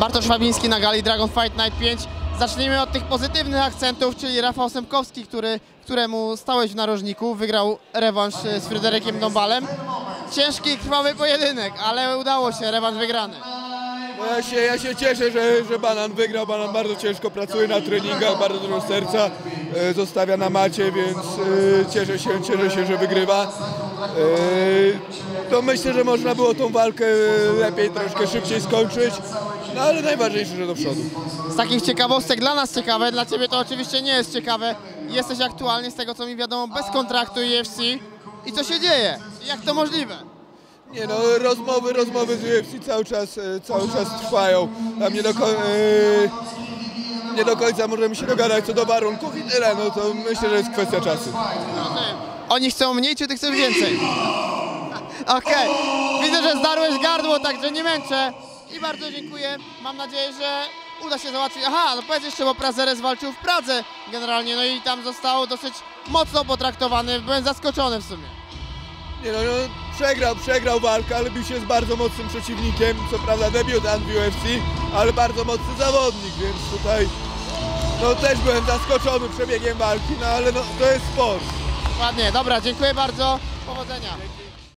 Bartosz Fabiński na gali Dragon Fight Night 5. Zacznijmy od tych pozytywnych akcentów, czyli Rafał Semkowski, który, któremu stałeś w narożniku, wygrał rewanż e, z Fryderykiem Dombalem. Ciężki, krwawy pojedynek, ale udało się, rewanż wygrany. Ja, się, ja się cieszę, że, że Banan wygrał. Banan bardzo ciężko pracuje na treningach, bardzo dużo serca e, zostawia na macie, więc e, cieszę się, cieszę się, że wygrywa. E, to myślę, że można było tą walkę lepiej, troszkę szybciej skończyć, no ale najważniejsze, że do przodu. Z takich ciekawostek dla nas ciekawe, dla Ciebie to oczywiście nie jest ciekawe. Jesteś aktualnie, z tego co mi wiadomo, bez kontraktu UFC. I co się dzieje? Jak to możliwe? Nie no, rozmowy, rozmowy z UFC cały czas, e, cały czas trwają. Tam nie do, e, nie do końca możemy się dogadać co do warunków i tyle, no to myślę, że jest kwestia czasu. Oni chcą mniej, czy ty chcesz więcej? Okej, widzę, że zdarłeś gardło, także nie męczę. I bardzo dziękuję. Mam nadzieję, że uda się załatwić. Aha, no powiedz jeszcze, bo Prazeres walczył w Pradze generalnie, no i tam został dosyć mocno potraktowany. Byłem zaskoczony w sumie. Nie no, no, przegrał, przegrał walkę, ale bił się z bardzo mocnym przeciwnikiem. Co prawda debiutant w UFC, ale bardzo mocny zawodnik, więc tutaj no też byłem zaskoczony przebiegiem walki, no ale no, to jest sport. Ładnie, dobra, dziękuję bardzo. Powodzenia.